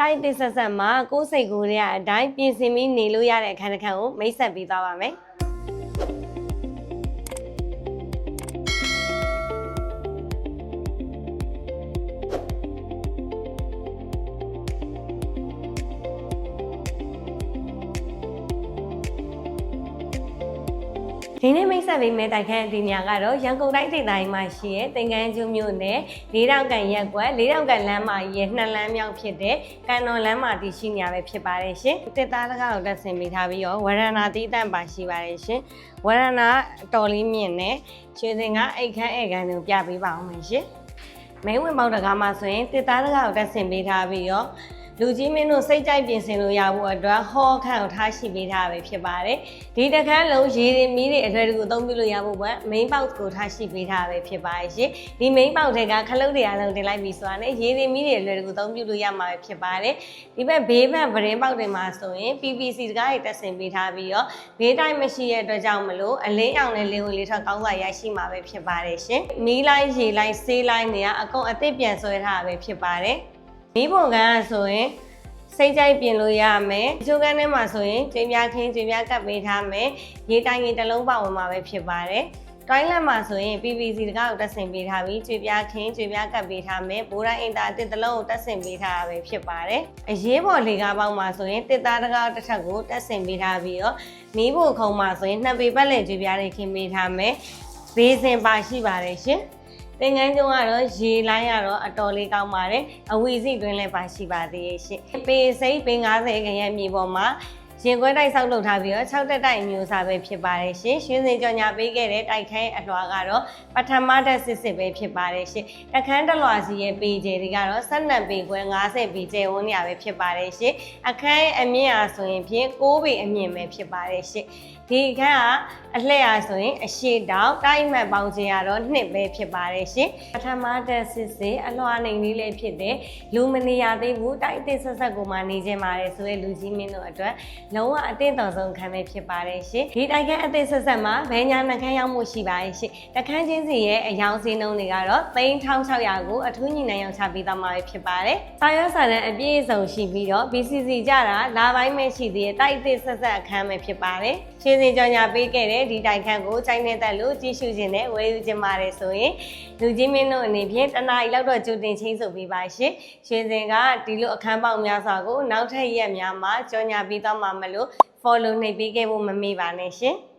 တိုက်တစ်ဆက်ဆက်မှာကိုယ်စိတ်ကိုယ်တွေကအတိုင်းပြင်ဆင်ပြီးနေလို့ရတဲ့အခန်းတစ်ခန်းကိုမိတ်ဆက်ပေးသွားပါမယ် ဒီနေ့မိတ်ဆက်ပေးမယ့်တိုက်ခန်းဒီနေရာကတော့ရန်ကုန်တိုင်းဒေသကြီးမှာရှိတဲ့တင်ကန်းကျွမြို့နယ်လေးတောင်ကန်ရက်ကွက်လေးတောင်ကန်လမ်းမကြီးရဲ့နှစ်လမ်းမြောက်ဖြစ်တဲ့ကန်တော်လမ်းမတည်ရှိနေရပဲဖြစ်ပါတယ်ရှင်တစ်သားတကားကိုတက်ဆင်ပေးထားပြီးတော့ဝရဏာတီးတန့်ပါရှိပါတယ်ရှင်ဝရဏာအတော်လေးမြင့်နဲ့ရွှေစင်ကအိတ်ခမ်းဧကန်ကိုပြပေးပါအောင်မယ်ရှင်မိန်းဝင်ပေါက်တကားမှာဆိုရင်တစ်သားတကားကိုတက်ဆင်ပေးထားပြီးတော့ လူကြီးမင်းတို့စိတ်ကြိုက်ပြင်ဆင်လို့ရဖို့အတွက်ဟောခန့်ကိုထားရှိပေးထားပဲဖြစ်ပါတယ်။ဒီတစ်ခန်းလုံးရေတွေမီးတွေအထွေတူအသုံးပြုလို့ရဖို့ဘက် main box ကိုထားရှိပေးထားပဲဖြစ်ပါတယ်ရှင်။ဒီ main box တွေကခလုတ်တွေအလုံးတင်လိုက်ပြီဆိုတာနဲ့ရေတွေမီးတွေအလွယ်တကူအသုံးပြုလို့ရမှာပဲဖြစ်ပါတယ်။ဒီဘက်ဘေးဘက်ဗရင်ပေါက်တွေမှာဆိုရင် PVC တကားတွေတက်ဆင်ပေးထားပြီးတော့ဘေးတိုင်းမရှိတဲ့အတွက်ကြောင့်မလို့အလင်းအောင်နဲ့လင်းဝင်လေးထွက်ကောင်းစွာရရှိမှာပဲဖြစ်ပါတယ်ရှင်။မီးလိုက်ရေလိုက်ဆေးလိုက်နေရအကုန်အသစ်ပြန်ဆွဲထားတာပဲဖြစ်ပါတယ်။ မီးပုံကန်းကဆိုရင်စိတ်ကြိုက်ပြင်လို့ရမယ်။ချိုးကန်းထဲမှာဆိုရင်ကျွေးများခင်းကျွေးများကပ်ပေးထားမယ်။ရေတိုင်းရင်တစ်လုံးပါဝင်မှာပဲဖြစ်ပါတယ်။တိုင်းလက်မှာဆိုရင် PVC တကားကိုတက်ဆင်ပေးထားပြီးကျွေးပြားခင်းကျွေးပြားကပ်ပေးထားမယ်။ဘိုးတိုင်းအင်တာအတစ်တစ်လုံးကိုတက်ဆင်ပေးထားတာပဲဖြစ်ပါတယ်။အရေးပေါ်လေကားပေါက်မှာဆိုရင်တစ်သားတကားတစ်ထပ်ကိုတက်ဆင်ပေးထားပြီးတော့မီးဖို့ခုံမှာဆိုရင်နှစ်ပေပတ်လည်ကျွေးပြားတွေခင်းပေးထားမယ်။ဘေးစင်ပါရှိပါတယ်ရှင်။ သင်္ကန်းကျုံကတော့ရေလိုင်းကတော့အတော်လေးကောင်းပါတယ်အဝီစိတွင်းလည်းပါရှိပါသေးရဲ့ရှင်ပေစိတ်ပေ90ခရမ်းမြေပေါ်မှာ ရင်ခွဲတိုက်ဆောက်လုပ်ထားပြီးတော့6တက်တိုက်မျိုးစားပဲဖြစ်ပါတယ်ရှင်ရွှေစင်ကြော်ညာပေးခဲ့တဲ့တိုက်ခိုင်းအလွှာကတော့ပထမတက်စစ်စစ်ပဲဖြစ်ပါတယ်ရှင်တခန်းတလွှာစီရဲ့ပေကျယ်တွေကတော့12ပေခွဲ50ပေကျယ်ဝန်းနေရပဲဖြစ်ပါတယ်ရှင်အခန်းအမြင့်အားဆိုရင်ဖြင့်6ပေအမြင့်ပဲဖြစ်ပါတယ်ရှင်ဒီအခန်းကအလှည့်အားဆိုရင်အရှိတောက်တိုက်မှတ်ပေါင်းခြင်းကတော့နှစ်ပဲဖြစ်ပါတယ်ရှင်ပထမတက်စစ်စစ်အလွှာနေလေးလေးဖြစ်တဲ့လူမနေရသေးဘူးတိုက်အစ်စ်ဆက်ဆက်ကိုမှနေခြင်းပါတယ်ဆိုရဲလူကြီးမင်းတို့အတွက်လုံးဝအသင့်တော်ဆုံးခံပဲဖြစ်ပါတယ်ရှင်ဒီတိုက်ခန်းအသစ်ဆက်ဆက်မှာဘယ်ညာနှခမ်းရောက်မှုရှိပါရဲ့ရှင်တခန်းချင်းစီရဲ့အယောင်စင်းနှုန်းတွေကတော့3600ကိုအထူးညီနိုင်အောင်ချပေးသွားမှာပဲဖြစ်ပါတယ်စာရွက်စာတမ်းအပြည့်အစုံရှိပြီးတော့ BCC ကြတာလာပိုင်းမဲ့ရှိသေးတဲ့တိုက်အသစ်ဆက်ဆက်အခန်းပဲဖြစ်ပါတယ်ရှင်းစင်ကြော်ညာပေးခဲ့တဲ့ဒီတိုက်ခန်းကိုချိန်နေတဲ့လို့ကြည့်ရှုခြင်းနဲ့ဝယ်ယူခြင်းပါတယ်ဆိုရင်လူကြီးမင်းတို့အနေဖြင့်တနားရီလောက်တော့ကြိုတင်ချင်းဆိုပေးပါရှင်ရှင်းစင်ကဒီလိုအခန်းပေါက်များစွာကိုနောက်ထပ်ရက်များမှာကြော်ညာပေးသွားမှာမလို့ follow နှိပ်ပေးခဲ့ဖို့မမေ့ပါနဲ့ရှင်။